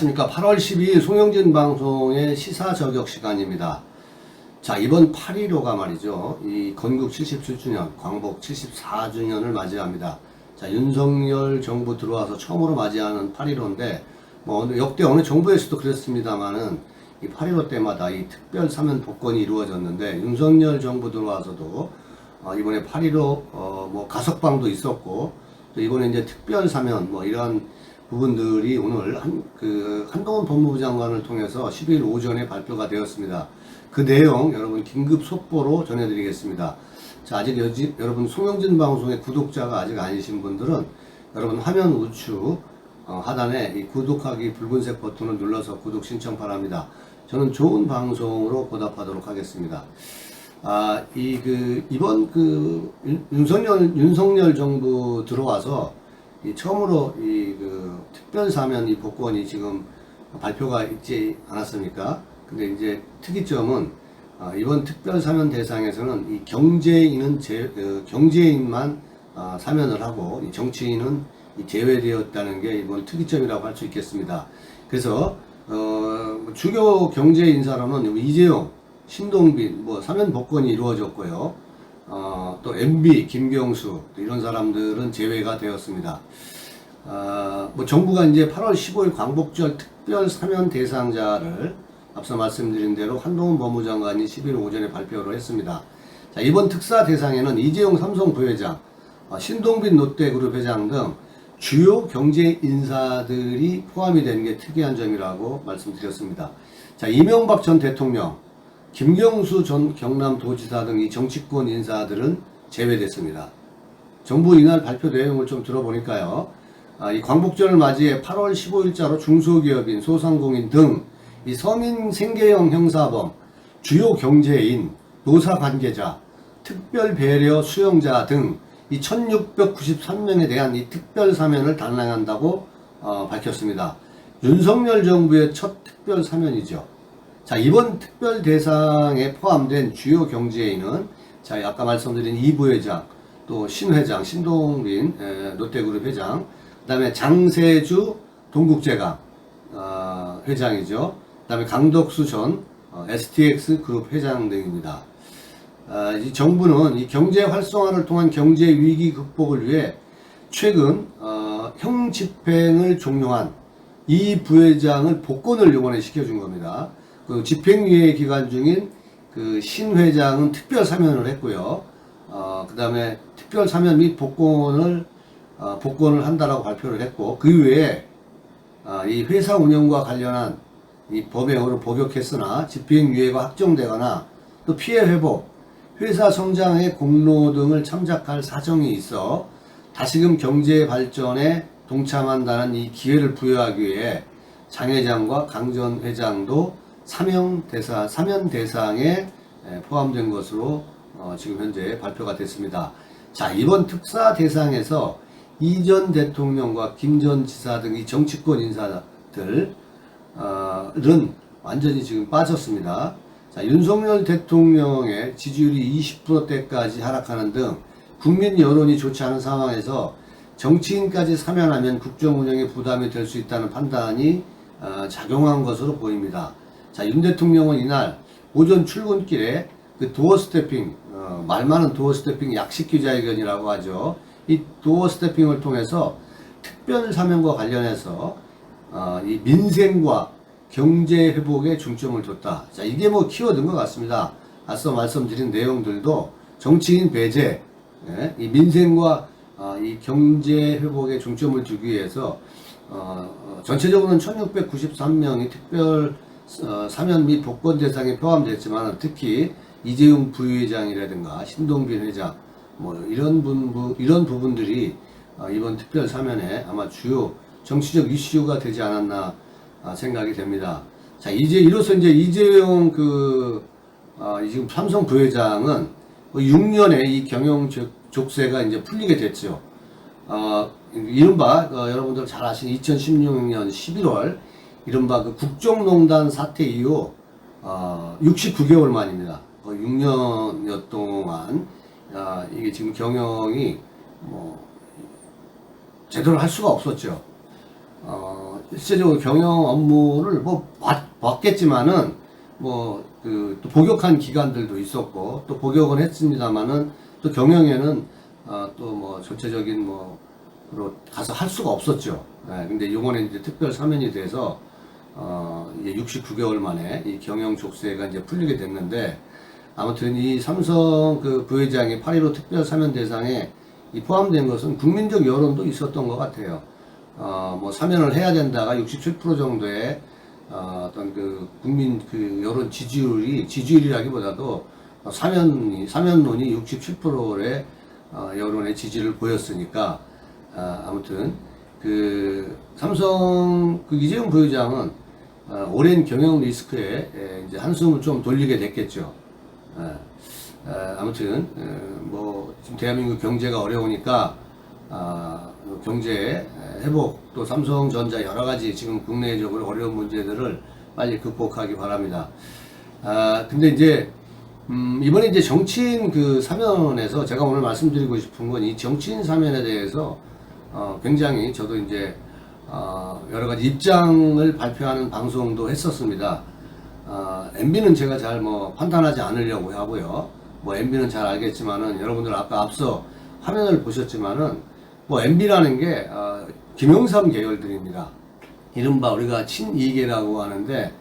안녕하십니까. 8월 12일 송영진 방송의 시사 저격 시간입니다. 자, 이번 8.15가 말이죠. 이 건국 77주년, 광복 74주년을 맞이합니다. 자, 윤석열 정부 들어와서 처음으로 맞이하는 8.15인데, 뭐, 역대 어느 정부에서도 그랬습니다만은, 이 8.15 때마다 이 특별 사면 복권이 이루어졌는데, 윤석열 정부 들어와서도, 어, 이번에 8.15, 어, 뭐, 가석방도 있었고, 또 이번에 이제 특별 사면, 뭐, 이런 부분들이 오늘 한, 그, 한동훈 법무부 장관을 통해서 12일 오전에 발표가 되었습니다. 그 내용 여러분 긴급 속보로 전해드리겠습니다. 자, 아직 여지, 여러분 송영진 방송의 구독자가 아직 아니신 분들은 여러분 화면 우측 어, 하단에 이 구독하기 붉은색 버튼을 눌러서 구독 신청 바랍니다. 저는 좋은 방송으로 보답하도록 하겠습니다. 아, 이, 그, 이번 그, 윤- 윤석열, 윤석열 정부 들어와서 이 처음으로 이 그 특별사면 이 복권이 지금 발표가 있지 않았습니까? 근데 이제 특이점은 아, 이번 특별사면 대상에서는 이 경제인은 제, 어, 경제인만 아, 사면을 하고 이 정치인은 이 제외되었다는 게 이번 특이점이라고 할 수 있겠습니다. 그래서 어, 주요 경제 인사로는 이재용, 신동빈 뭐 사면 복권이 이루어졌고요. 어, 또 MB, 김경수 이런 사람들은 제외가 되었습니다. 아, 뭐 정부가 이제 8월 15일 광복절 특별 사면 대상자를 앞서 말씀드린 대로 한동훈 법무장관이 11일 오전에 발표를 했습니다. 자, 이번 특사 대상에는 이재용 삼성 부회장, 어, 신동빈 롯데그룹 회장 등 주요 경제 인사들이 포함이 되는 게 특이한 점이라고 말씀드렸습니다. 자, 이명박 전 대통령, 김경수 전 경남도지사 등 이 정치권 인사들은 제외됐습니다. 정부 이날 발표 내용을 좀 들어보니까요. 아, 이 광복절을 맞이해 8월 15일자로 중소기업인, 소상공인 등 이 서민 생계형 형사범, 주요 경제인, 노사 관계자, 특별 배려 수용자 등 이 1693명에 대한 이 특별 사면을 단행한다고 어, 밝혔습니다. 윤석열 정부의 첫 특별 사면이죠. 자, 이번 특별 대상에 포함된 주요 경제인은 자, 아까 말씀드린 이 부회장, 또 신 회장, 신동빈 에, 롯데그룹 회장, 그다음에 장세주 동국제강 어, 회장이죠. 그다음에 강덕수 전 어, STX 그룹 회장 등입니다. 아, 이 정부는 이 경제 활성화를 통한 경제 위기 극복을 위해 최근 어, 형 집행을 종료한 이 부회장을 복권을 이번에 시켜준 겁니다. 그 집행유예 기간 중인 그 신 회장은 특별 사면을 했고요. 어, 그 다음에 특별 사면 및 복권을 어, 복권을 한다라고 발표를 했고 그 외에 아, 이 회사 운영과 관련한 이 법행으로 복역했으나 집행유예가 확정되거나 또 피해 회복, 회사 성장의 공로 등을 참작할 사정이 있어 다시금 경제 발전에 동참한다는 이 기회를 부여하기 위해 장 회장과 강 전 회장도 사명 대상, 사면 대상에 에, 포함된 것으로 어, 지금 현재 발표가 됐습니다. 자, 이번 특사 대상에서 이전 대통령과 김 전 지사 등 이 정치권 인사들 어, 은 완전히 지금 빠졌습니다. 자, 윤석열 대통령의 지지율이 20%대까지 하락하는 등 국민 여론이 좋지 않은 상황에서 정치인까지 사면하면 국정 운영에 부담이 될 수 있다는 판단이 어, 작용한 것으로 보입니다. 자, 윤 대통령은 이날 오전 출근길에 그 도어 스태핑, 어, 말 많은 도어 스태핑 약식 기자회견이라고 하죠. 이 도어 스태핑을 통해서 특별 사면과 관련해서 어, 이 민생과 경제 회복에 중점을 뒀다. 자, 이게 뭐 키워드인 것 같습니다. 앞서 말씀드린 내용들도 정치인 배제, 예, 이 민생과 어, 이 경제 회복에 중점을 두기 위해서 어, 어, 전체적으로는 1693명이 특별 어, 사면 및 복권 대상에 포함됐지만 특히 이재용 부회장이라든가 신동빈 회장 뭐 이런 분 부- 이런 부분들이 어, 이번 특별 사면에 아마 주요 정치적 이슈가 되지 않았나 아, 생각이 됩니다. 자 이제 이로써 이제 이재용 그 어, 이 지금 삼성 부회장은 6년의 이 경영 족- 족쇄가 이제 풀리게 됐죠. 어, 이른바 어, 여러분들 잘 아시는 2016년 11월 이른바 그 국정농단 사태 이후 어, 69개월 만입니다. 어, 6년여 동안 아, 이게 지금 경영이 뭐 제대로 할 수가 없었죠. 어, 실제적으로 경영 업무를 뭐 봤, 봤겠지만은 뭐그 또 복역한 기관들도 있었고 또 복역은 했습니다만은 또 경영에는 어, 또뭐 전체적인 뭐로 가서 할 수가 없었죠. 예, 근데 이번에 이제 특별 사면이 돼서 어, 이제 69개월 만에 이 경영 족쇄가 이제 풀리게 됐는데 아무튼 이 삼성 그 부회장이 8.15 특별 사면 대상에 이 포함된 것은 국민적 여론도 있었던 것 같아요. 어, 뭐 사면을 해야 된다가 67% 정도의 어, 어떤 그 국민 그 여론 지지율이 지지율이라기보다도 어, 사면이 사면론이 67%의 어, 여론의 지지를 보였으니까 아, 아무튼 그 삼성 그 이재용 부회장은 어, 오랜 경영 리스크에 에, 이제 한숨을 좀 돌리게 됐겠죠. 예. 에, 아무튼 에, 뭐 지금 대한민국 경제가 어려우니까 아, 그 경제 회복 또 삼성전자 여러 가지 지금 국내적으로 어려운 문제들을 빨리 극복하기 바랍니다. 아 근데 이제 음, 이번에 이제 정치인 그 사면에서 제가 오늘 말씀드리고 싶은 건 이 정치인 사면에 대해서 어, 굉장히 저도 이제 어, 여러 가지 입장을 발표하는 방송도 했었습니다. 어, MB는 제가 잘 뭐 판단하지 않으려고 하고요. 뭐 MB는 잘 알겠지만은 여러분들 아까 앞서 화면을 보셨지만은 뭐 MB라는 게 어, 김영삼 계열들입니다. 이른바 우리가 친이계라고 하는데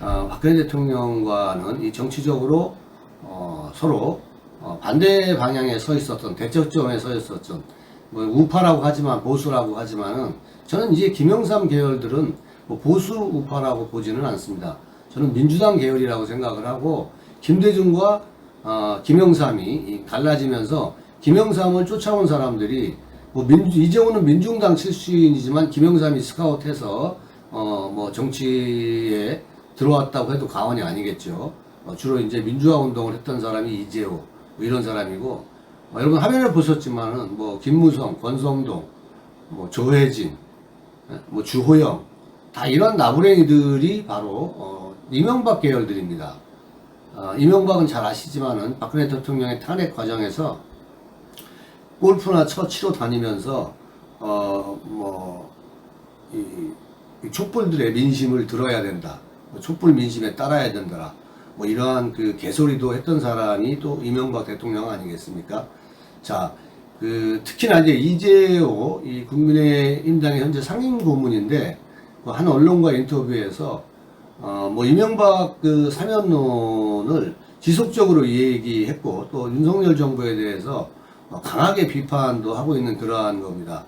어, 박근혜 대통령과는 이 정치적으로 어, 서로 어, 반대 방향에 서 있었던 대척점에 서 있었던 뭐 우파라고 하지만 보수라고 하지만은 저는 이제 김영삼 계열들은 뭐 보수 우파라고 보지는 않습니다. 저는 민주당 계열이라고 생각을 하고 김대중과 어, 김영삼이 이 갈라지면서 김영삼을 쫓아온 사람들이 뭐 민주, 이재호는 민중당 출신이지만 김영삼이 스카웃해서 어, 뭐 정치에 들어왔다고 해도 과언이 아니겠죠. 어, 주로 이제 민주화 운동을 했던 사람이 이재호 뭐 이런 사람이고 어, 여러분 화면을 보셨지만은 뭐 김무성, 권성동, 뭐 조혜진, 예, 뭐 주호영 다 이런 나부랭이들이 바로 어, 이명박 계열들입니다. 어, 이명박은 잘 아시지만은 박근혜 대통령의 탄핵 과정에서 골프나 쳐 치러 다니면서 어뭐 촛불들의 민심을 들어야 된다. 뭐 촛불 민심에 따라야 된다. 뭐 이러한 그 개소리도 했던 사람이 또 이명박 대통령 아니겠습니까? 자, 그 특히나 이제 이재호 이 국민의힘당의 현재 상임 고문인데 그한 언론과 인터뷰에서 어 뭐 이명박 그 사면론을 지속적으로 얘기했고 또 윤석열 정부에 대해서 어, 강하게 비판도 하고 있는 그러한 겁니다.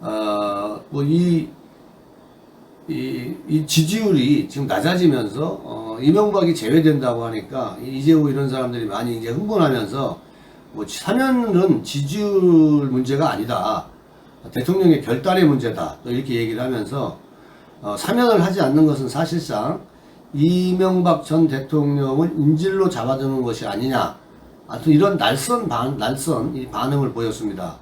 어, 뭐이 이, 이 지지율이 지금 낮아지면서 어, 이명박이 제외된다고 하니까 이재호 이런 사람들이 많이 이제 흥분하면서 뭐 사면은 지지율 문제가 아니다. 대통령의 결단의 문제다. 또 이렇게 얘기를 하면서 어, 사면을 하지 않는 것은 사실상 이명박 전 대통령을 인질로 잡아두는 것이 아니냐. 하여튼 이런 날선 반, 날선 이 반응을 보였습니다.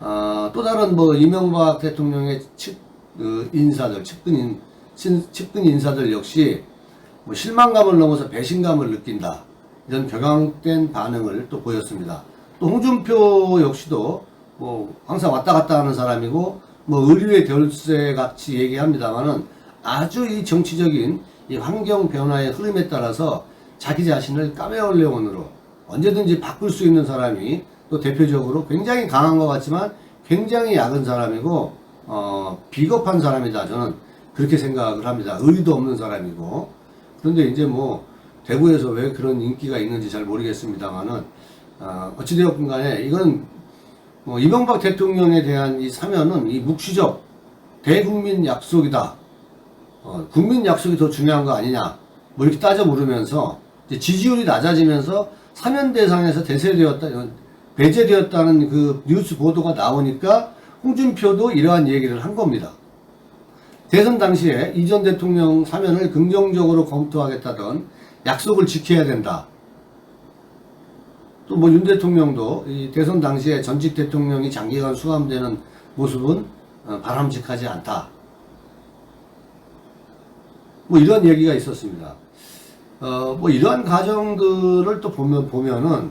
어, 또 다른 뭐 이명박 대통령의 측, 그 인사들, 측근, 인, 측근 인사들 역시 뭐 실망감을 넘어서 배신감을 느낀다. 이런 격앙된 반응을 또 보였습니다. 또 홍준표 역시도 뭐 항상 왔다 갔다 하는 사람이고 뭐 의류의 결세 같이 얘기합니다만은 아주 이 정치적인 이 환경 변화의 흐름에 따라서 자기 자신을 까메올레온으로 언제든지 바꿀 수 있는 사람이 또 대표적으로 굉장히 강한 것 같지만 굉장히 약은 사람이고 어 비겁한 사람이다 저는 그렇게 생각을 합니다 의리도 없는 사람이고 그런데 이제 뭐 대구에서 왜 그런 인기가 있는지 잘 모르겠습니다만은 어, 어찌되었건 간에 이건 뭐 이명박 대통령에 대한 이 사면은 이 묵시적 대국민 약속이다. 어, 국민 약속이 더 중요한 거 아니냐. 뭐 이렇게 따져 물으면서 이제 지지율이 낮아지면서 사면 대상에서 대세되었다, 배제되었다는 그 뉴스 보도가 나오니까 홍준표도 이러한 얘기를 한 겁니다. 대선 당시에 이전 대통령 사면을 긍정적으로 검토하겠다던 약속을 지켜야 된다. 또 뭐 윤 대통령도 이 대선 당시에 전직 대통령이 장기간 수감되는 모습은 어, 바람직하지 않다. 뭐 이런 얘기가 있었습니다. 어, 뭐 이러한 가정들을 또 보면, 보면은,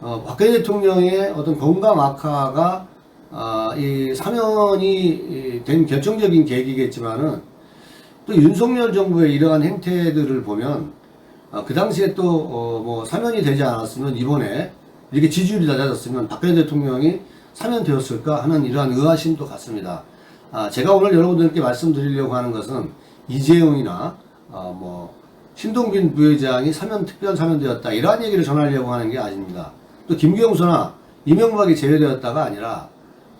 어, 박근혜 대통령의 어떤 건강 악화가, 아, 이 사면이 된 결정적인 계기겠지만은 또 윤석열 정부의 이러한 행태들을 보면 아, 그 당시에 또뭐 사면이 되지 않았으면 이번에 이렇게 지지율이 낮아졌으면 박근혜 대통령이 사면되었을까 하는 이러한 의아심도 같습니다. 아, 제가 오늘 여러분들께 말씀드리려고 하는 것은 이재용이나 아, 뭐 신동빈 부회장이 사면 특별 사면되었다 이러한 얘기를 전하려고 하는 게 아닙니다. 또 김경수나 이명박이 제외되었다가 아니라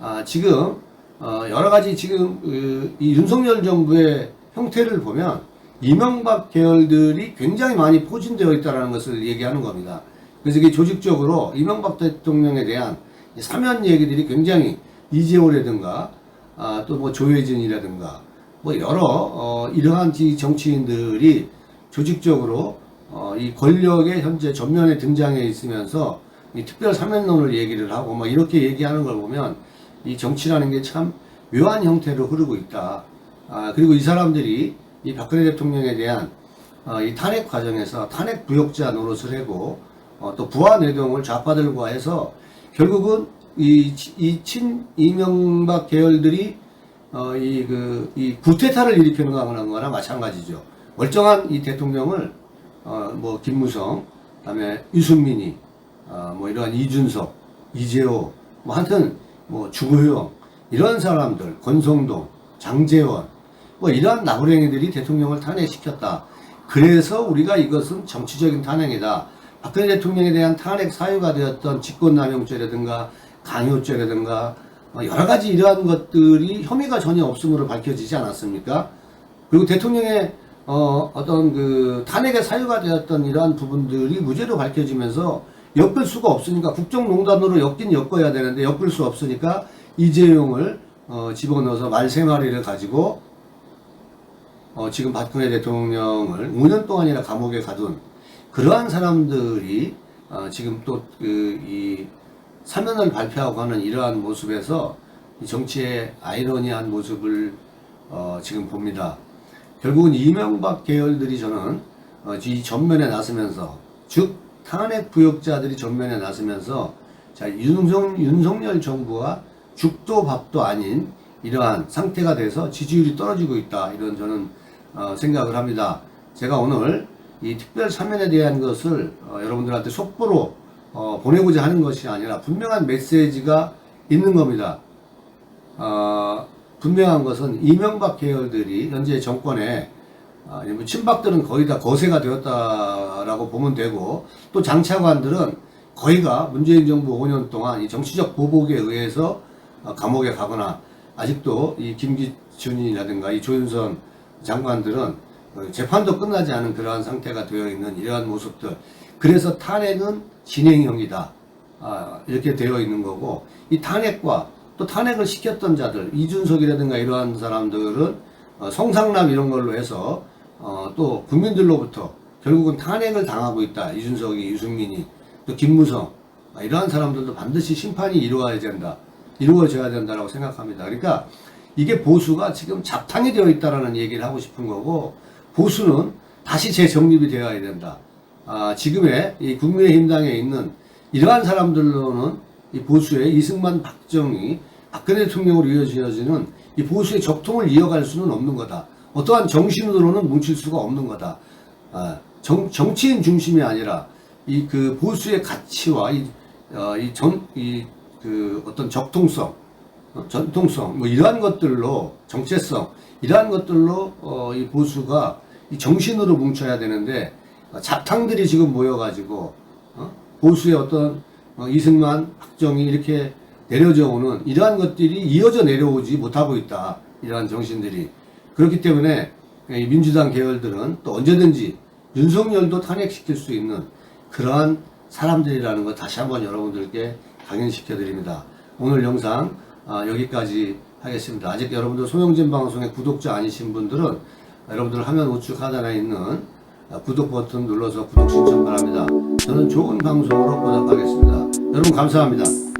아, 지금 어, 여러 가지 지금 그, 이 윤석열 정부의 형태를 보면 이명박 계열들이 굉장히 많이 포진되어 있다는 것을 얘기하는 겁니다. 그래서 이게 조직적으로 이명박 대통령에 대한 이 사면 얘기들이 굉장히 이재호라든가 아, 또 뭐 조혜진이라든가 뭐 여러 어, 이러한 이 정치인들이 조직적으로 어, 이 권력의 현재 전면에 등장해 있으면서 이 특별 사면론을 얘기를 하고 뭐 이렇게 얘기하는 걸 보면 이 정치라는 게 참 묘한 형태로 흐르고 있다. 아, 그리고 이 사람들이 이 박근혜 대통령에 대한 어, 이 탄핵 과정에서 탄핵 부역자 노릇을 하고 어, 또 부하 내동을 좌파들과 해서 결국은 이, 이 친 이명박 계열들이 어, 이, 그, 이 구테타를 일으키는 거나 마찬가지죠. 멀쩡한 이 대통령을, 어, 뭐, 김무성, 그 다음에 유승민이, 어, 뭐, 이러한 이준석, 이재호, 뭐, 하여튼, 뭐, 주호영, 이런 사람들, 권성동, 장재원, 뭐, 이러한 나부랭이들이 대통령을 탄핵시켰다. 그래서 우리가 이것은 정치적인 탄핵이다. 박근혜 대통령에 대한 탄핵 사유가 되었던 직권남용죄라든가 강요죄라든가 어, 여러 가지 이러한 것들이 혐의가 전혀 없음으로 밝혀지지 않았습니까? 그리고 대통령의 어, 어떤 그 탄핵의 사유가 되었던 이러한 부분들이 무죄로 밝혀지면서 엮을 수가 없으니까 국정농단으로 엮긴 엮어야 되는데 엮을 수 없으니까 이재용을 어, 집어넣어서 말세 마리를 가지고 어, 지금 박근혜 대통령을 5년 동안이나 감옥에 가둔 그러한 사람들이 어, 지금 또그이 사면을 발표하고 하는 이러한 모습에서 이 정치의 아이러니한 모습을 어, 지금 봅니다. 결국은 이명박 계열들이 저는 어, 이 전면에 나서면서 즉 탄핵 부역자들이 전면에 나서면서 자 윤석, 윤석열 정부와 죽도 밥도 아닌 이러한 상태가 돼서 지지율이 떨어지고 있다 이런 저는 어, 생각을 합니다. 제가 오늘 이 특별 사면에 대한 것을 어, 여러분들한테 속보로 어, 보내고자 하는 것이 아니라 분명한 메시지가 있는 겁니다. 어, 분명한 것은 이명박 계열들이 현재 정권에 아, 뭐 친박들은 거의 다 거세가 되었다라고 보면 되고 또 장차관들은 거의가 문재인 정부 5년 동안 이 정치적 보복에 의해서 어, 감옥에 가거나 아직도 이 김기춘이라든가 이 조윤선 장관들은 어, 재판도 끝나지 않은 그러한 상태가 되어 있는 이러한 모습들. 그래서 탄핵은 진행형이다. 아, 이렇게 되어 있는 거고 이 탄핵과 또 탄핵을 시켰던 자들 이준석이라든가 이러한 사람들은 어, 성상남 이런 걸로 해서 어, 또 국민들로부터 결국은 탄핵을 당하고 있다. 이준석이 유승민이 또 김무성 아, 이러한 사람들도 반드시 심판이 이루어야 된다. 이루어져야 된다라고 생각합니다. 그러니까 이게 보수가 지금 잡탕이 되어 있다라는 얘기를 하고 싶은 거고 보수는 다시 재정립이 되어야 된다. 아, 지금의 이 국민의힘당에 있는 이러한 사람들로는 이 보수의 이승만, 박정희, 박근혜 대통령으로 이어지는 이 보수의 적통을 이어갈 수는 없는 거다. 어떠한 정신으로는 뭉칠 수가 없는 거다. 아, 정, 정치인 중심이 아니라 이 그 보수의 가치와 이, 어, 이 전, 이 그 어떤 적통성, 어, 전통성, 뭐 이러한 것들로 정체성, 이러한 것들로 어, 이 보수가 이 정신으로 뭉쳐야 되는데 어, 잡탕들이 지금 모여가지고 어? 보수의 어떤 어, 이승만, 박정희 이렇게 내려져 오는 이러한 것들이 이어져 내려오지 못하고 있다. 이러한 정신들이 그렇기 때문에 이 민주당 계열들은 또 언제든지 윤석열도 탄핵시킬 수 있는 그러한 사람들이라는 것 다시 한번 여러분들께 강연시켜 드립니다. 오늘 영상 아, 여기까지 하겠습니다. 아직 여러분들 소영진 방송의 구독자 아니신 분들은 여러분들 화면 우측 하단에 있는 아, 구독 버튼 눌러서 구독 신청 바랍니다. 저는 좋은 방송으로 보답하겠습니다. 여러분 감사합니다.